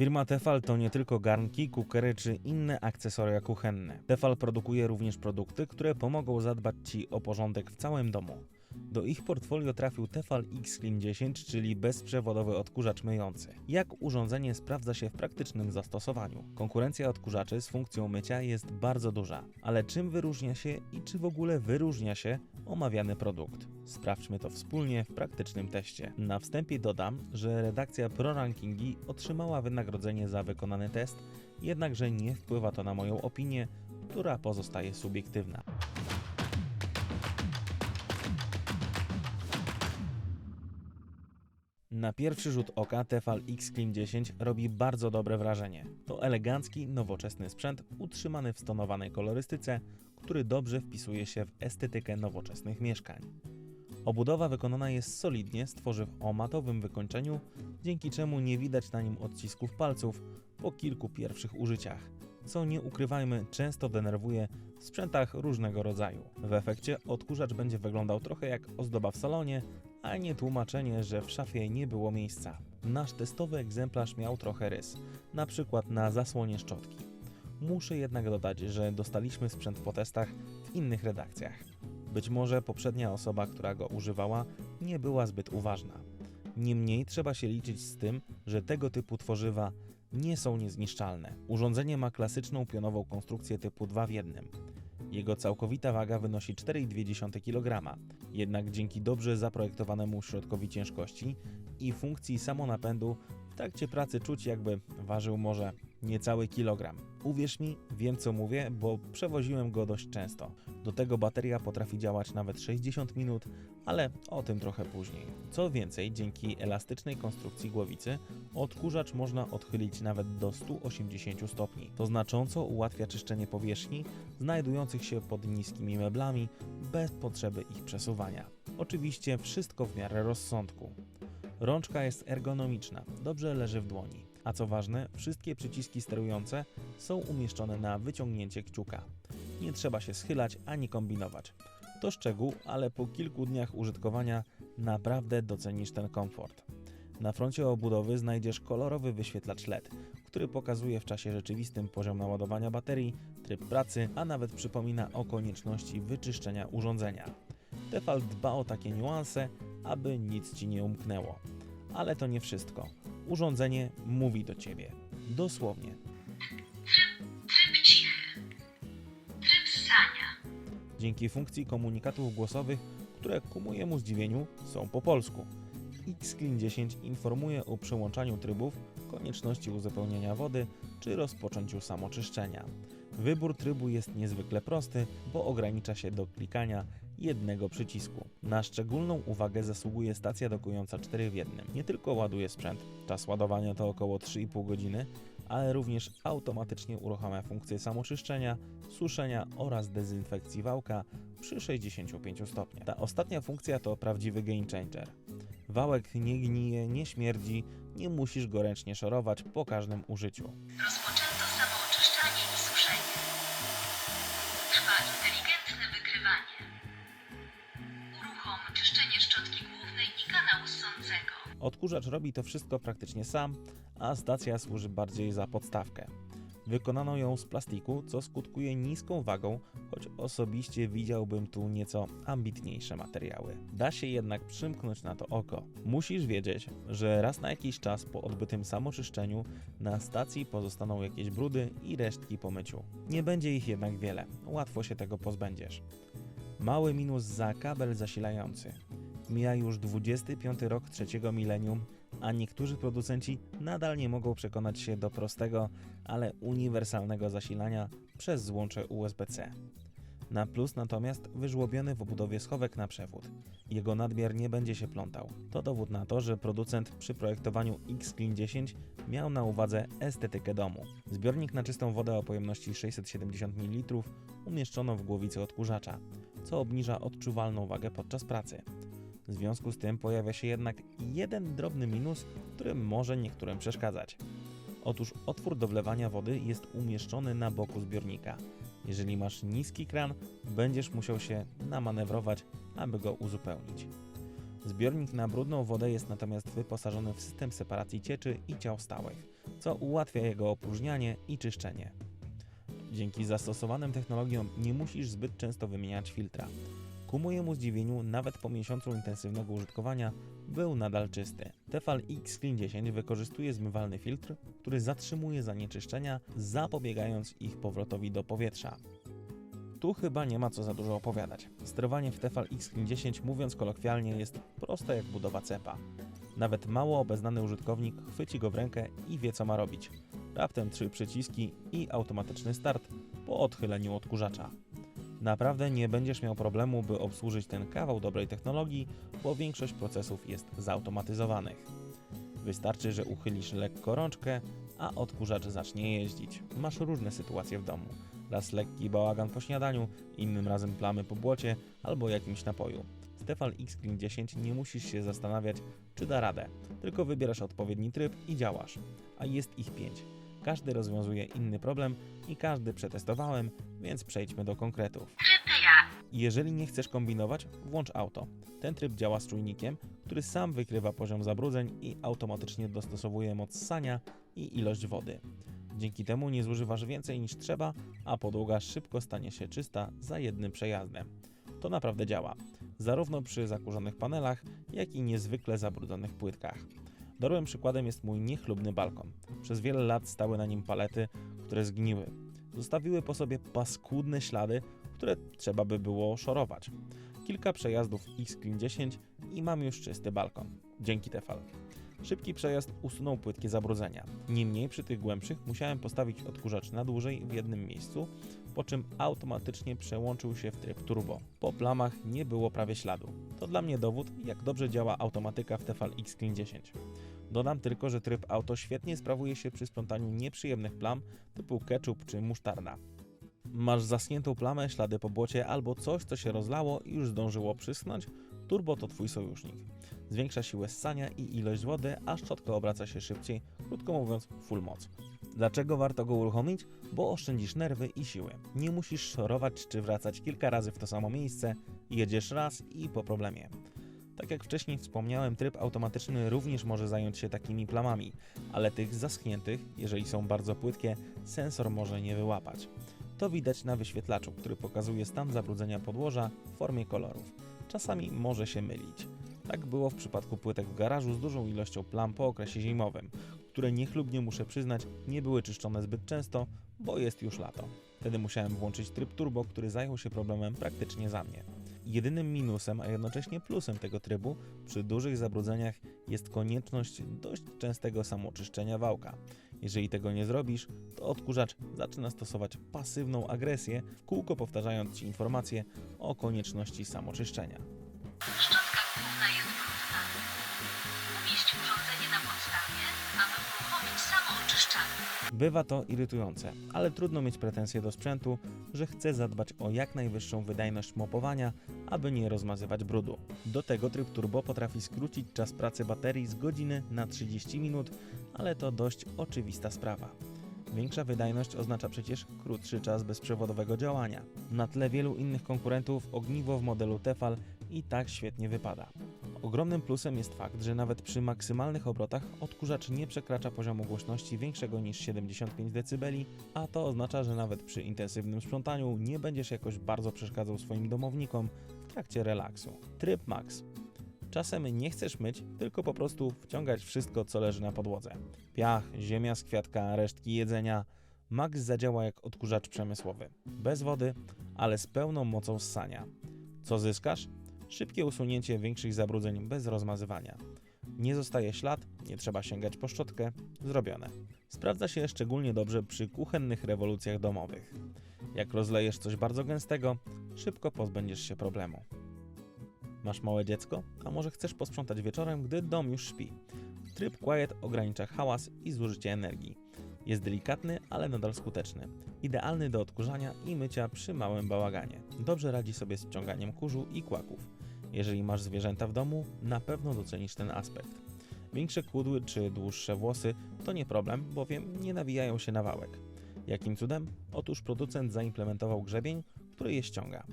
Firma Tefal to nie tylko garnki, kukery czy inne akcesoria kuchenne. Tefal produkuje również produkty, które pomogą zadbać Ci o porządek w całym domu. Do ich portfolio trafił Tefal X Clean 10, czyli bezprzewodowy odkurzacz myjący. Jak urządzenie sprawdza się w praktycznym zastosowaniu? Konkurencja odkurzaczy z funkcją mycia jest bardzo duża, ale czym wyróżnia się i czy w ogóle wyróżnia się omawiany produkt? Sprawdźmy to wspólnie w praktycznym teście. Na wstępie dodam, że redakcja Pro Rankingi otrzymała wynagrodzenie za wykonany test, jednakże nie wpływa to na moją opinię, która pozostaje subiektywna. Na pierwszy rzut oka Tefal X Clean 10 robi bardzo dobre wrażenie. To elegancki, nowoczesny sprzęt utrzymany w stonowanej kolorystyce, który dobrze wpisuje się w estetykę nowoczesnych mieszkań. Obudowa wykonana jest solidnie z tworzyw o matowym wykończeniu, dzięki czemu nie widać na nim odcisków palców po kilku pierwszych użyciach, co nie ukrywajmy często denerwuje w sprzętach różnego rodzaju. W efekcie odkurzacz będzie wyglądał trochę jak ozdoba w salonie, a nie tłumaczenie, że w szafie nie było miejsca. Nasz testowy egzemplarz miał trochę rys, na przykład na zasłonie szczotki. Muszę jednak dodać, że dostaliśmy sprzęt po testach w innych redakcjach. Być może poprzednia osoba, która go używała, nie była zbyt uważna. Niemniej trzeba się liczyć z tym, że tego typu tworzywa nie są niezniszczalne. Urządzenie ma klasyczną pionową konstrukcję typu 2 w 1. Jego całkowita waga wynosi 4,2 kg, jednak dzięki dobrze zaprojektowanemu środkowi ciężkości i funkcji samonapędu w trakcie pracy czuć jakby ważył może niecały kilogram. Uwierz mi, wiem co mówię, bo przewoziłem go dość często. Do tego bateria potrafi działać nawet 60 minut, ale o tym trochę później. Co więcej, dzięki elastycznej konstrukcji głowicy odkurzacz można odchylić nawet do 180 stopni. To znacząco ułatwia czyszczenie powierzchni znajdujących się pod niskimi meblami bez potrzeby ich przesuwania. Oczywiście wszystko w miarę rozsądku. Rączka jest ergonomiczna, dobrze leży w dłoni. A co ważne, wszystkie przyciski sterujące są umieszczone na wyciągnięcie kciuka. Nie trzeba się schylać ani kombinować. To szczegół, ale po kilku dniach użytkowania naprawdę docenisz ten komfort. Na froncie obudowy znajdziesz kolorowy wyświetlacz LED, który pokazuje w czasie rzeczywistym poziom naładowania baterii, tryb pracy, a nawet przypomina o konieczności wyczyszczenia urządzenia. Tefal dba o takie niuanse, aby nic ci nie umknęło. Ale to nie wszystko. Urządzenie mówi do ciebie. Dosłownie. Tryb cichy. Tryb ssania. Dzięki funkcji komunikatów głosowych, które ku mojemu zdziwieniu są po polsku. Xclean 10 informuje o przełączaniu trybów, konieczności uzupełnienia wody czy rozpoczęciu samoczyszczenia. Wybór trybu jest niezwykle prosty, bo ogranicza się do klikania jednego przycisku. Na szczególną uwagę zasługuje stacja dokująca 4 w 1. Nie tylko ładuje sprzęt, czas ładowania to około 3,5 godziny, ale również automatycznie uruchamia funkcję samoczyszczenia, suszenia oraz dezynfekcji wałka przy 65 stopniach. Ta ostatnia funkcja to prawdziwy game changer. Wałek nie gnije, nie śmierdzi, nie musisz go ręcznie szorować po każdym użyciu. Odkurzacz robi to wszystko praktycznie sam, a stacja służy bardziej za podstawkę. Wykonano ją z plastiku, co skutkuje niską wagą, choć osobiście widziałbym tu nieco ambitniejsze materiały. Da się jednak przymknąć na to oko. Musisz wiedzieć, że raz na jakiś czas po odbytym samoczyszczeniu na stacji pozostaną jakieś brudy i resztki po myciu. Nie będzie ich jednak wiele, łatwo się tego pozbędziesz. Mały minus za kabel zasilający. Mija już 25 rok trzeciego milenium, a niektórzy producenci nadal nie mogą przekonać się do prostego, ale uniwersalnego zasilania przez złącze USB-C. Na plus natomiast wyżłobiony w obudowie schowek na przewód. Jego nadmiar nie będzie się plątał. To dowód na to, że producent przy projektowaniu X-Clean 10 miał na uwadze estetykę domu. Zbiornik na czystą wodę o pojemności 670 ml umieszczono w głowicy odkurzacza, co obniża odczuwalną wagę podczas pracy. W związku z tym pojawia się jednak jeden drobny minus, który może niektórym przeszkadzać. Otóż otwór do wlewania wody jest umieszczony na boku zbiornika. Jeżeli masz niski kran, będziesz musiał się namanewrować, aby go uzupełnić. Zbiornik na brudną wodę jest natomiast wyposażony w system separacji cieczy i ciał stałych, co ułatwia jego opróżnianie i czyszczenie. Dzięki zastosowanym technologiom nie musisz zbyt często wymieniać filtra. Ku mojemu zdziwieniu, nawet po miesiącu intensywnego użytkowania, był nadal czysty. Tefal X Clean 10 wykorzystuje zmywalny filtr, który zatrzymuje zanieczyszczenia, zapobiegając ich powrotowi do powietrza. Tu chyba nie ma co za dużo opowiadać. Sterowanie w Tefal X Clean 10, mówiąc kolokwialnie, jest proste jak budowa cepa. Nawet mało obeznany użytkownik chwyci go w rękę i wie co ma robić. Raptem trzy przyciski i automatyczny start po odchyleniu odkurzacza. Naprawdę nie będziesz miał problemu, by obsłużyć ten kawał dobrej technologii, bo większość procesów jest zautomatyzowanych. Wystarczy, że uchylisz lekko rączkę, a odkurzacz zacznie jeździć. Masz różne sytuacje w domu. Raz lekki bałagan po śniadaniu, innym razem plamy po błocie albo jakimś napoju. Z Tefal X Clean 10 nie musisz się zastanawiać, czy da radę, tylko wybierasz odpowiedni tryb i działasz. A jest ich 5. Każdy rozwiązuje inny problem i każdy przetestowałem, więc przejdźmy do konkretów. Jeżeli nie chcesz kombinować, włącz auto. Ten tryb działa z czujnikiem, który sam wykrywa poziom zabrudzeń i automatycznie dostosowuje moc ssania i ilość wody. Dzięki temu nie zużywasz więcej niż trzeba, a podłoga szybko stanie się czysta za jednym przejazdem. To naprawdę działa, zarówno przy zakurzonych panelach, jak i niezwykle zabrudzonych płytkach. Dobrym przykładem jest mój niechlubny balkon. Przez wiele lat stały na nim palety, które zgniły. Zostawiły po sobie paskudne ślady, które trzeba by było szorować. Kilka przejazdów X50 i mam już czysty balkon. Dzięki Tefal. Szybki przejazd usunął płytkie zabrudzenia. Niemniej przy tych głębszych musiałem postawić odkurzacz na dłużej w jednym miejscu, po czym automatycznie przełączył się w tryb turbo. Po plamach nie było prawie śladu. To dla mnie dowód, jak dobrze działa automatyka w Tefal X Clean 10. Dodam tylko, że tryb auto świetnie sprawuje się przy sprzątaniu nieprzyjemnych plam typu ketchup czy musztarda. Masz zaschniętą plamę, ślady po błocie albo coś, co się rozlało i już zdążyło przyschnąć, turbo to Twój sojusznik. Zwiększa siłę ssania i ilość wody, a szczotka obraca się szybciej, krótko mówiąc full moc. Dlaczego warto go uruchomić? Bo oszczędzisz nerwy i siły. Nie musisz szorować czy wracać kilka razy w to samo miejsce, jedziesz raz i po problemie. Tak jak wcześniej wspomniałem, tryb automatyczny również może zająć się takimi plamami, ale tych zaschniętych, jeżeli są bardzo płytkie, sensor może nie wyłapać. To widać na wyświetlaczu, który pokazuje stan zabrudzenia podłoża w formie kolorów. Czasami może się mylić. Tak było w przypadku płytek w garażu z dużą ilością plam po okresie zimowym, które niechlubnie muszę przyznać nie były czyszczone zbyt często, bo jest już lato. Wtedy musiałem włączyć tryb turbo, który zajął się problemem praktycznie za mnie. Jedynym minusem, a jednocześnie plusem tego trybu przy dużych zabrudzeniach jest konieczność dość częstego samoczyszczenia wałka. Jeżeli tego nie zrobisz, to odkurzacz zaczyna stosować pasywną agresję, w kółko powtarzając Ci informacje o konieczności samoczyszczenia. Szczotka główna jest brudna. Umieść urządzenie na podstawie, aby Bywa to irytujące, ale trudno mieć pretensje do sprzętu, że chce zadbać o jak najwyższą wydajność mopowania, aby nie rozmazywać brudu. Do tego tryb turbo potrafi skrócić czas pracy baterii z godziny na 30 minut, ale to dość oczywista sprawa. Większa wydajność oznacza przecież krótszy czas bezprzewodowego działania. Na tle wielu innych konkurentów ogniwo w modelu Tefal i tak świetnie wypada. Ogromnym plusem jest fakt, że nawet przy maksymalnych obrotach odkurzacz nie przekracza poziomu głośności większego niż 75 dB, a to oznacza, że nawet przy intensywnym sprzątaniu nie będziesz jakoś bardzo przeszkadzał swoim domownikom w trakcie relaksu. Tryb Max. Czasem nie chcesz myć, tylko po prostu wciągać wszystko, co leży na podłodze. Piach, ziemia z kwiatka, resztki jedzenia. Max zadziała jak odkurzacz przemysłowy. Bez wody, ale z pełną mocą ssania. Co zyskasz? Szybkie usunięcie większych zabrudzeń bez rozmazywania. Nie zostaje ślad, nie trzeba sięgać po szczotkę, zrobione. Sprawdza się szczególnie dobrze przy kuchennych rewolucjach domowych. Jak rozlejesz coś bardzo gęstego, szybko pozbędziesz się problemu. Masz małe dziecko, a może chcesz posprzątać wieczorem, gdy dom już śpi. Tryb Quiet ogranicza hałas i zużycie energii. Jest delikatny, ale nadal skuteczny. Idealny do odkurzania i mycia przy małym bałaganie. Dobrze radzi sobie z wciąganiem kurzu i kłaków. Jeżeli masz zwierzęta w domu, na pewno docenisz ten aspekt. Większe kudły czy dłuższe włosy to nie problem, bowiem nie nawijają się na wałek. Jakim cudem? Otóż producent zaimplementował grzebień, który je ściąga.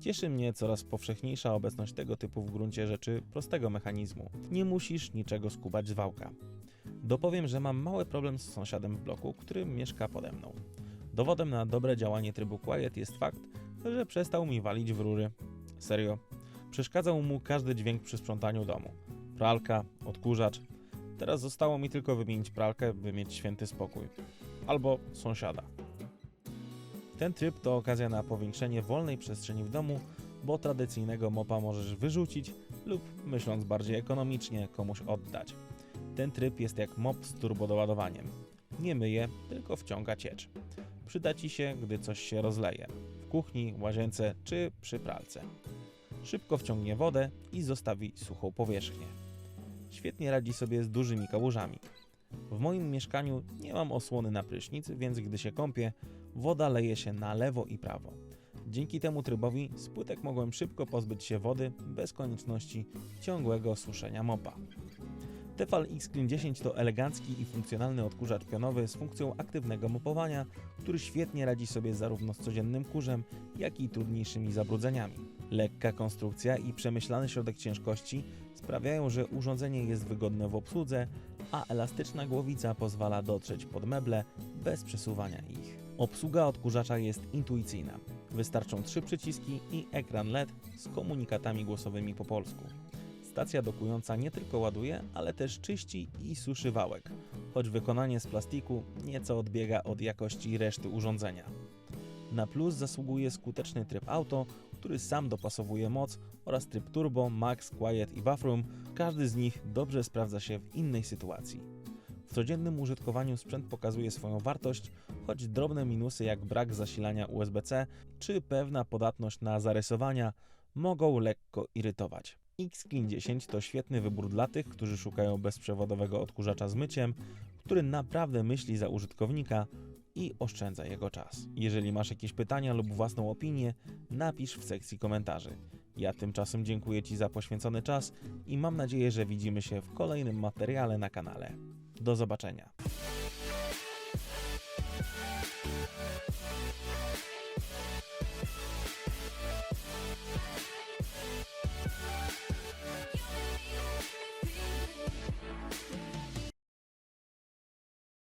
Cieszy mnie coraz powszechniejsza obecność tego typu w gruncie rzeczy prostego mechanizmu. Nie musisz niczego skubać z wałka. Dopowiem, że mam mały problem z sąsiadem w bloku, który mieszka pode mną. Dowodem na dobre działanie trybu Quiet jest fakt, że przestał mi walić w rury. Serio. Przeszkadzał mu każdy dźwięk przy sprzątaniu domu. Pralka, odkurzacz. Teraz zostało mi tylko wymienić pralkę, by mieć święty spokój. Albo sąsiada. Ten tryb to okazja na powiększenie wolnej przestrzeni w domu, bo tradycyjnego mopa możesz wyrzucić lub, myśląc bardziej ekonomicznie, komuś oddać. Ten tryb jest jak mop z turbodoładowaniem. Nie myje, tylko wciąga ciecz. Przyda Ci się, gdy coś się rozleje. W kuchni, łazience czy przy pralce. Szybko wciągnie wodę i zostawi suchą powierzchnię. Świetnie radzi sobie z dużymi kałużami. W moim mieszkaniu nie mam osłony na prysznic, więc gdy się kąpię, woda leje się na lewo i prawo. Dzięki temu trybowi z płytek mogłem szybko pozbyć się wody bez konieczności ciągłego suszenia mopa. Tefal X Clean 10 to elegancki i funkcjonalny odkurzacz pionowy z funkcją aktywnego mopowania, który świetnie radzi sobie zarówno z codziennym kurzem, jak i trudniejszymi zabrudzeniami. Lekka konstrukcja i przemyślany środek ciężkości sprawiają, że urządzenie jest wygodne w obsłudze, a elastyczna głowica pozwala dotrzeć pod meble bez przesuwania ich. Obsługa odkurzacza jest intuicyjna. Wystarczą trzy przyciski i ekran LED z komunikatami głosowymi po polsku. Stacja dokująca nie tylko ładuje, ale też czyści i suszy wałek, choć wykonanie z plastiku nieco odbiega od jakości reszty urządzenia. Na plus zasługuje skuteczny tryb auto, który sam dopasowuje moc oraz tryb turbo, max, quiet i bathroom. Każdy z nich dobrze sprawdza się w innej sytuacji. W codziennym użytkowaniu sprzęt pokazuje swoją wartość, choć drobne minusy jak brak zasilania USB-C czy pewna podatność na zarysowania mogą lekko irytować. X-Clean 10 to świetny wybór dla tych, którzy szukają bezprzewodowego odkurzacza z myciem, który naprawdę myśli za użytkownika i oszczędza jego czas. Jeżeli masz jakieś pytania lub własną opinię, napisz w sekcji komentarzy. Ja tymczasem dziękuję Ci za poświęcony czas i mam nadzieję, że widzimy się w kolejnym materiale na kanale. Do zobaczenia.